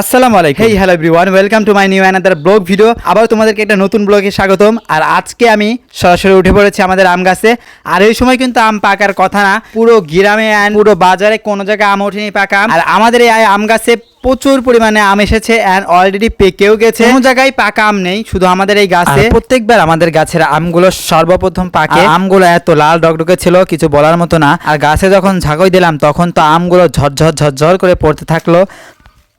আসসালামু আলাইকুম। Hey hello everyone welcome to my new another blog video আবার তোমাদেরকে একটা নতুন ব্লগে স্বাগতম। আর আজকে আমি সরাসরি উঠে পড়েছি আমাদের আম গাছে। আর এই সময় কিন্তু আম পাকার কথা না পুরো গ্রামে অ্যান্ড পুরো বাজারে কোনো জায়গায় আম ওঠেনি পাকা আম। আর আমাদের এই আম গাছে প্রচুর পরিমাণে আম এসেছে অ্যান্ড অলরেডি পেকেও গেছে। কোনো জায়গায় পাকা আম নেই শুধু আমাদের এই গাছে। প্রত্যেকবার আমাদের গাছের আমগুলো সর্বপ্রথম পাকে। আমগুলো এত লাল ডকডকে ছিল কিছু বলার মতো না। আর গাছে যখন ঝাঁকই দিলাম তখন তো আমগুলো ঝরঝর ঝরঝর করে পড়তে থাকল।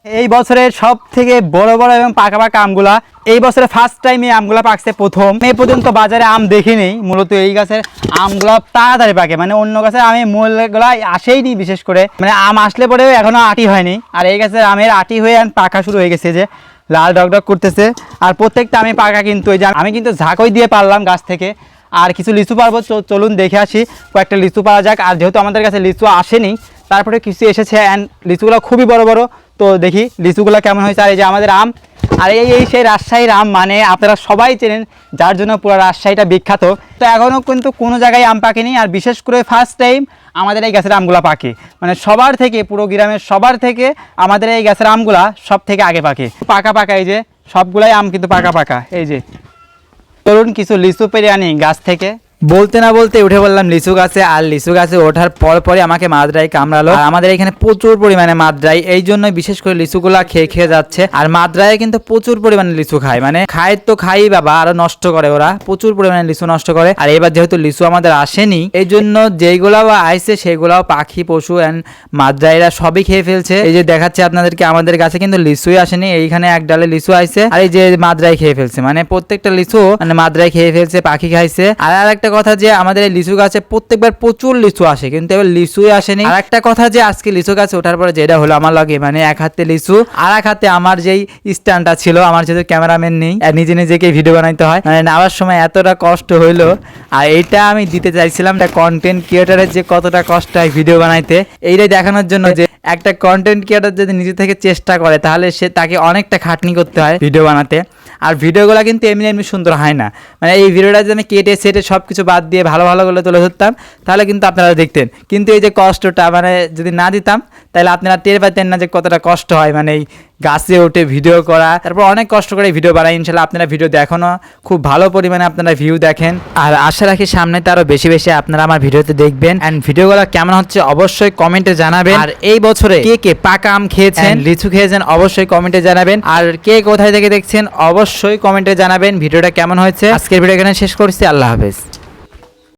এই বছরের সব থেকে বড় বড় এবং পাকা পাকা আমগুলা, এই বছরে ফার্স্ট টাইম এই আমগুলা পাকছে প্রথম। এই পর্যন্ত বাজারে আম দেখিনি, মূলত এই গাছের আমগুলো তাড়াতাড়ি পাকে। মানে অন্য গাছের আমি মূলগুলা আসেইনি বিশেষ করে। মানে আম আসলে পরেও এখনও আটি হয়নি। আর এই গাছের আমের আটি হয়ে পাকা শুরু হয়ে গেছে যে, লাল ডকডক করতেছে। আর প্রত্যেকটা আমি পাকা কিন্তু এই যে, আমি কিন্তু ঝাঁকই দিয়ে পারলাম গাছ থেকে। আর কিছু লিচু পারব চলুন দেখে আসি। কয়েকটা লিচু পাওয়া যাক। আর যেহেতু আমাদের কাছে লিচু আসেনি, তারপরে কিছু এসেছে অ্যান্ড লিচুগুলো খুবই বড় বড়। তো দেখি লিচুগুলো কেমন হয়েছে। আর এই যে আমাদের আম, আর এই এই সেই রাজশাহীর আম মানে আপনারা সবাই চেনেন, যার জন্য পুরো রাজশাহীটা বিখ্যাত। তো এখনও কিন্তু কোনো জায়গায় আম পাকেনি। আর বিশেষ করে ফার্স্ট টাইম আমাদের এই গাছের আমগুলা পাকে। মানে সবার থেকে, পুরো গ্রামের সবার থেকে আমাদের এই গাছের আমগুলা সব থেকে আগে পাকে। পাকা পাকা এই যে, সবগুলাই আম কিন্তু পাকা পাকা। এই যে চলুন কিছু লিচু পেরে আনি গাছ থেকে। বলতে না বলতে উঠে বললাম, লিচু গাছে, আর লিচু গাছে ওঠার পর পরে আমাকে মাদ্রাই কামড়ালো। আর আমাদের এখানে প্রচুর পরিমাণে মাদ্রাই এই জন্য বিশেষ করে লিচুগুলা খেয়ে খেয়ে যাচ্ছে। আর মাদ্রায় কিন্তু প্রচুর পরিমাণে লিচু খায়। মানে খায় তো খাই বাবা, আরও নষ্ট করে ওরা। প্রচুর পরিমাণে লিচু নষ্ট করে। আর এবার যেহেতু লিচু আমাদের আসেনি, এই জন্য যেইগুলাও আইছে, সেগুলাও পাখি, পশু অ্যান্ড মাদ্রাইরা সবই খেয়ে ফেলছে। এই যে দেখাচ্ছে আপনাদেরকে, আমাদের গাছে কিন্তু লিচুই আসেনি। এইখানে এক ডালে লিচু আইছে। আর এই যে মাদ্রাই খেয়ে ফেলছে। মানে প্রত্যেকটা লিচু মানে মাদ্রাই খেয়ে ফেলছে, পাখি খাইছে। আর আর একটা কথা যে আমাদের লিচু গাছে প্রত্যেকবার প্রচুর লিচু আসে, কিন্তু এবার লিচুই আসেনি। আর একটা কথা যে আজকে লিচু গাছে ওঠার পরে যেটা হলো আমার লাগে মানে এক হাতে লিচু, আর এক হাতে আমার যেই স্ট্যান্ডটা ছিল, আমার যেহেতু ক্যামেরাম্যান নেই, আর নিজে নিজেকে ভিডিও বানাইতে হয় মানে নেওয়ার সময় এতটা কষ্ট হইল, আর এইটা আমি দিতে চাইছিলাম একটা কন্টেন্ট ক্রিয়েটারের যে কতটা কষ্ট হয় ভিডিও বানাইতে, এইটাই দেখানোর জন্য যে একটা কন্টেন্ট ক্রিয়েটার যদি নিজে থেকে চেষ্টা করে, তাহলে সে তাকে অনেকটা খাটনি করতে হয় ভিডিও বানাতে। আর ভিডিওগুলো কিন্তু এমনি এমনি সুন্দর হয় না। মানে এই ভিডিওটা যদি আমি কেটে সেটে সব কিছু বাদ দিয়ে ভালো ভালোগুলো তুলে ধরতাম, তাহলে কিন্তু আপনারা দেখতেন। কিন্তু এই যে কষ্টটা মানে যদি না দিতাম, তাহলে আপনারা টের পাইতেন না যে কতটা কষ্ট হয় মানে এই গাছে উঠে ভিডিও করা তারপর অনেক কষ্ট করে ভিডিও বানাই ইনশাল্লাহ আপনারা ভিডিও দেখানো খুব ভালো পরিমাণে আপনারা ভিউ দেখেন। আর আশা রাখি সামনে তো আরও বেশি বেশি আপনারা আমার ভিডিওতে দেখবেন। অ্যান্ড ভিডিওগুলো কেমন হচ্ছে অবশ্যই কমেন্টে জানাবেন। আর এই বছরে কে কে পাকা আম খেয়েছেন? লিচু খেয়েছেন অবশ্যই কমেন্টে জানাবেন। আর কে কোথায় থেকে দেখছেন অবশ্যই কমেন্টে জানাবেন। ভিডিওটা কেমন হয়েছে? আজকের ভিডিও এখানে শেষ করছি আল্লাহ হাফেজ।